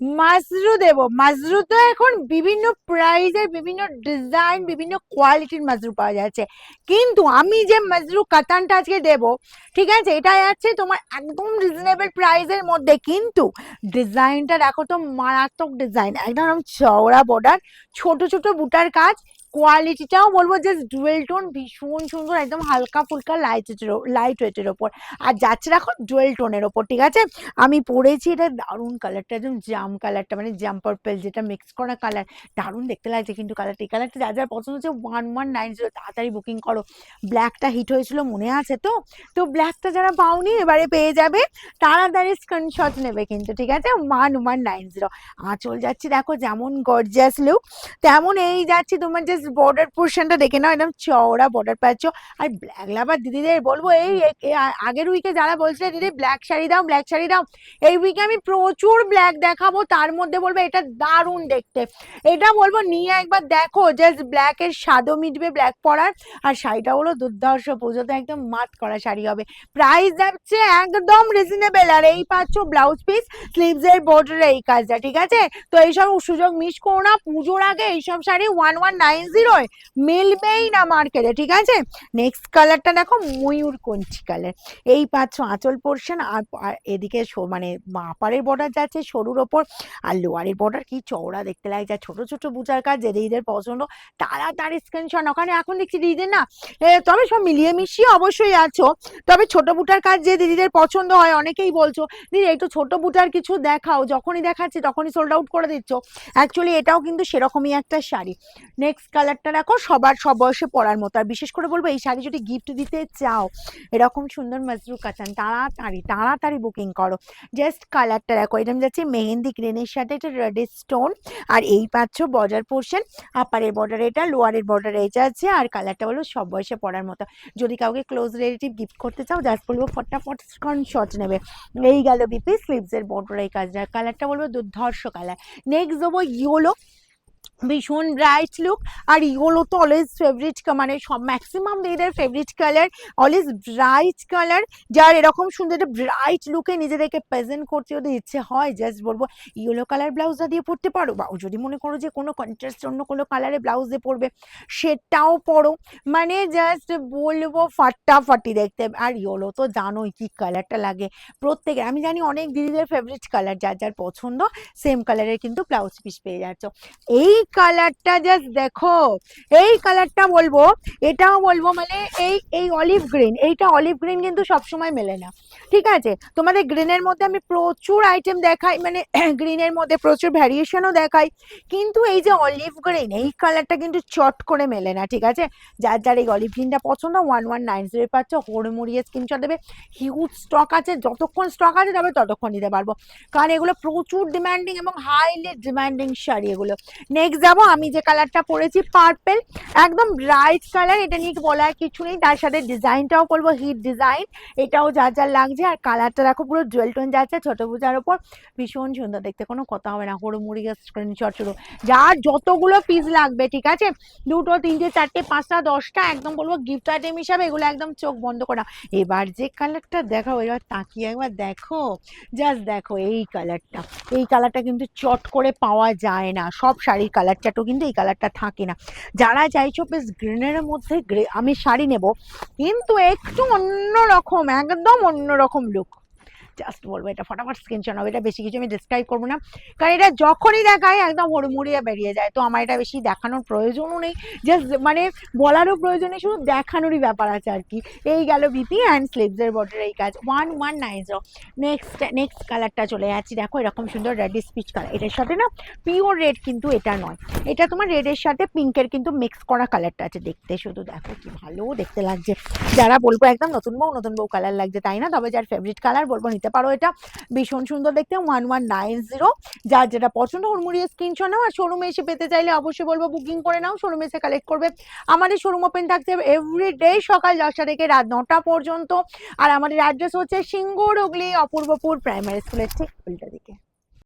মাজরু দেব। মাজরু তো এখন বিভিন্ন প্রাইজের বিভিন্ন ডিজাইন বিভিন্ন কোয়ালিটির মাজরু পাওয়া যাচ্ছে। কিন্তু আমি যে মাজরু কাতানটা আজকে দেব, ঠিক আছে? এটা যাচ্ছে তোমার একদম রিজনেবল প্রাইজের মধ্যে। কিন্তু ডিজাইনটা দেখো তো মারাত্মক ডিজাইন একদম চওড়া বর্ডার ছোট ছোট বুটার কাজ। কোয়ালিটিটাও বলব জাস্ট ডুয়েল টোন ভীষণ সুন্দর, একদম হালকা ফুলকা লাইট লাইট ওয়েটের ওপর। আর যাচ্ছে দেখো ডুয়েল টোনের ওপর, ঠিক আছে? আমি পরেছি এটা দারুণ কালারটা একদম জাম কালারটা মানে জাম পার্পেল যেটা মিক্স করা কালার দারুণ দেখতে লাগছে কিন্তু কালারটা এই কালারটা যা যার পছন্দ হচ্ছে ওয়ান ওয়ান নাইন জিরো তাড়াতাড়ি বুকিং করো। ব্ল্যাকটা হিট হয়েছিল মনে আছে তো? তো ব্ল্যাকটা যারা পাওনি এবারে পেয়ে যাবে, তাড়াতাড়ি স্ক্রিনশট নেবে কিন্তু, ঠিক আছে? ওয়ান ওয়ান নাইন জিরো আঁচল যাচ্ছি দেখো, যেমন গর্জিয়াস লুক তেমন এই যাচ্ছি তোমার যে বর্ডার পোর্শনটা দেখে নাও, একদম চওড়া বর্ডার পাচ্ছ। আর ব্ল্যাক লাভার দিদিদের বলব, এই আগের উইকে যারা বলছে দিদি ব্ল্যাক শাড়ি দাও ব্ল্যাক শাড়ি দাও। এই উইকে আমি প্রচুর ব্ল্যাক দেখাবো, তার মধ্যে বলব, এটা দারুণ দেখতে। এটা বলব, নিয়ে একবার দেখো জাস্ট ব্ল্যাকের স্বাদও মিটবে ব্ল্যাক পরার। আর শাড়িটা হলো দুর্ধর্ষ পুজোতে একদম মাত করা শাড়ি হবে। প্রাইস যাচ্ছে একদম রিজনেবল আর এই পাচ্ছ ব্লাউজ পিস স্লিভস এর বর্ডারে এই কাজটা, ঠিক আছে? তো এইসব সুযোগ মিস করো না, পুজোর আগে এইসব শাড়ি ওয়ান ওয়ান নাইন জিরোয় মিলবেই না মার্কেটে ঠিক আছে? নেক্সট কালারটা দেখো, ময়ূর কঞ্চি কালার এই পাচ্ছ আঁচল পোর্শন আর এদিকে মানে আপারের বর্ডার যাচ্ছে সরুর ওপর, আর লোয়ারের বর্ডার কি চওড়া দেখতে লাগছে। আর ছোট ছোট বুচার কাজ যে দিদিদের পছন্দ তাড়াতাড়ি স্ক্রিনশট ওখানে, এখন দেখছি দিদিদের না তবে সব মিলিয়ে মিশিয়ে অবশ্যই আছো। তবে ছোট বুটার কাজ যে দিদিদের পছন্দ হয়, অনেকেই বলছো, দিদি, একটু ছোট বুটার কিছু দেখাও, যখনই দেখাচ্ছি তখনই সোল্ড আউট করে দিচ্ছ। অ্যাকচুয়ালি এটাও কিন্তু সেরকমই একটা শাড়ি। নেক্সট কালারটা রাখো, সবার, সব বয়সে পরার মতো। আর বিশেষ করে বলব, এই শাড়ি যদি গিফট দিতে চাও, এরকম সুন্দর মজরু কাচান, তাড়াতাড়ি তাড়াতাড়ি বুকিং করো। জাস্ট কালারটা দেখো এরকম যাচ্ছে মেহেন্দি গ্রিনের সাথে এটা রেড স্টোন আর এই পাচ্ছ বর্ডার পোর্শন আপারের বর্ডার এটা লোয়ারের বর্ডার এটা আছে। আর কালারটা বলো সব বয়সে পরার মতো। যদি কাউকে ক্লোজ রিলেটিভ গিফট করতে চাও জাস্ট বলব, ফটাফট স্ক্রিনশট নেবে। এই গেল বিপি স্লিভসের বর্ডার এই কাজটা। কালারটা বলব, দুর্ধর্ষ কালার নেক্সট দেবো ইয়োলো ভীষণ ব্রাইট লুক আর ইয়োলো তো অলওয়েজ ফেভারিট মানে সব ম্যাক্সিমাম মেয়েদের favourite colour always bright colour যার এরকম সুন্দর একটা ব্রাইট লুকে নিজেদেরকে প্রেজেন্ট করতে যদি ইচ্ছে হয় জাস্ট বলব ইয়েলো কালার ব্লাউজটা দিয়ে পরতে পারো বা যদি মনে করো যে কোনো কন্ট্রাস্ট অন্য কোনো কালারে ব্লাউজ দিয়ে পরবে, সেটাও পরো। মানে জাস্ট বলব ফাটাফাটি দেখতে। আর ইয়েলো তো জানোই কি কালারটা লাগে। প্রত্যেকের আমি জানি অনেক দিদিদের ফেভারিট কালার যার যার পছন্দ সেম কালারের কিন্তু ব্লাউজ পিস পেয়ে যাচ্ছ। এই কালারটা জাস্ট দেখো। এই কালারটা বলব, এটাও বলব মানে এই এই অলিভ গ্রিন এইটা অলিভ গ্রিন কিন্তু সবসময় মেলে না। ঠিক আছে? তোমাদের গ্রিনের মধ্যে আমি প্রচুর আইটেম দেখাই মানে গ্রিনের মধ্যে প্রচুর ভ্যারিয়েশনও দেখাই, কিন্তু এই যে অলিভ গ্রিন এই কালারটা কিন্তু চট করে মেলে না, ঠিক আছে? যার যার এই অলিভ গ্রিনটা পছন্দ ওয়ান ওয়ান নাইন জিরো পাচ্ছ, হড়মুড়িয়ে স্ক্রিনশট দেবে। হিউজ স্টক আছে, যতক্ষণ স্টক আছে তবে ততক্ষণ নিতে পারব। কারণ এগুলো প্রচুর ডিমান্ডিং এবং হাইলি ডিমান্ডিং শাড়ি এগুলো। নেক্সট যাব, আমি যে কালারটা পরেছি পার্পেল একদম ব্রাইট কালার এটা নিয়ে বলার কিছু নেই, তার সাথে ডিজাইনটাও বলব হিট ডিজাইন এটাও যা যা লাগছে, আর কালারটা দেখো, পুরো জুয়েল টোন যাচ্ছে, ছোট পূজার ওপর ভীষণ সুন্দর, দেখতে কোনো কথা হবে না, হড়মুড়ি স্ক্রিনশট শুরু। যার যতগুলো পিস লাগবে, ঠিক আছে? দুটো, তিনটে, চারটে, পাঁচটা, দশটা, একদম বলব গিফট আইটেম হিসাবে, এগুলো একদম চোখ বন্ধ করা। এবার যে কালারটা দেখাও, এবার তাকিয়ে একবার দেখো জাস্ট দেখো, এই কালারটা এই কালারটা কিন্তু চট করে পাওয়া যায় না, সব শাড়ির কালার চাটও কিন্তু এই কালারটা থাকে না। যারা চাইছো বেশ গ্রিনের মধ্যে গ্রে আমি শাড়ি নেব, কিন্তু একটু অন্যরকম, একদম অন্যরকম লুক জাস্ট বলব, এটা ফটাফট স্ক্রিনশট হবে এটা বেশি কিছু আমি ডিসক্রাইব করব না। কারণ এটা যখনই দেখায়, একদম হড়মুড়িয়ে বেরিয়ে যায়। তো আমার এটা বেশি দেখানোর প্রয়োজনও নেই। জাস্ট মানে বলারও প্রয়োজন শুধু দেখানোরই ব্যাপার আছে আর কি। এই গেল বিপি অ্যান্ড স্লিভসের বর্ডার এই কাজ। One one nine zero next next কালারটা চলে যাচ্ছি। দেখো, এরকম সুন্দর রেড স্পিচ কালার এটার সাথে না পিওর রেড কিন্তু এটা নয়। এটা তোমার রেডের সাথে পিঙ্কের কিন্তু মিক্স করা কালারটা আছে দেখতে। শুধু দেখো কি ভালো দেখতে লাগছে। যারা বলব একদম নতুন বউ নতুন বউ কালার লাগছে, তাই না? তবে যার ফেভারিট কালার বলব, নিতে পারো এটা। ভীষণ সুন্দর দেখতে ওয়ান ওয়ান নাইন জিরো যার যেটা পছন্দ হুড়মুড়িয়ে মুড়িয়ে স্ক্রিনশট নাও। আর শোরুমে এসে পেতে চাইলে অবশ্যই বলব বুকিং করে নাও শোরুমে এসে কালেক্ট করবে। আমাদের শোরুম ওপেন থাকছে এভরি ডে সকাল দশটা থেকে রাত নটা পর্যন্ত। আর আমাদের অ্যাড্রেস হচ্ছে সিঙ্গুর হুগলি অপূর্বপুর প্রাইমারি স্কুলের ঠিক উল্টা দিকে।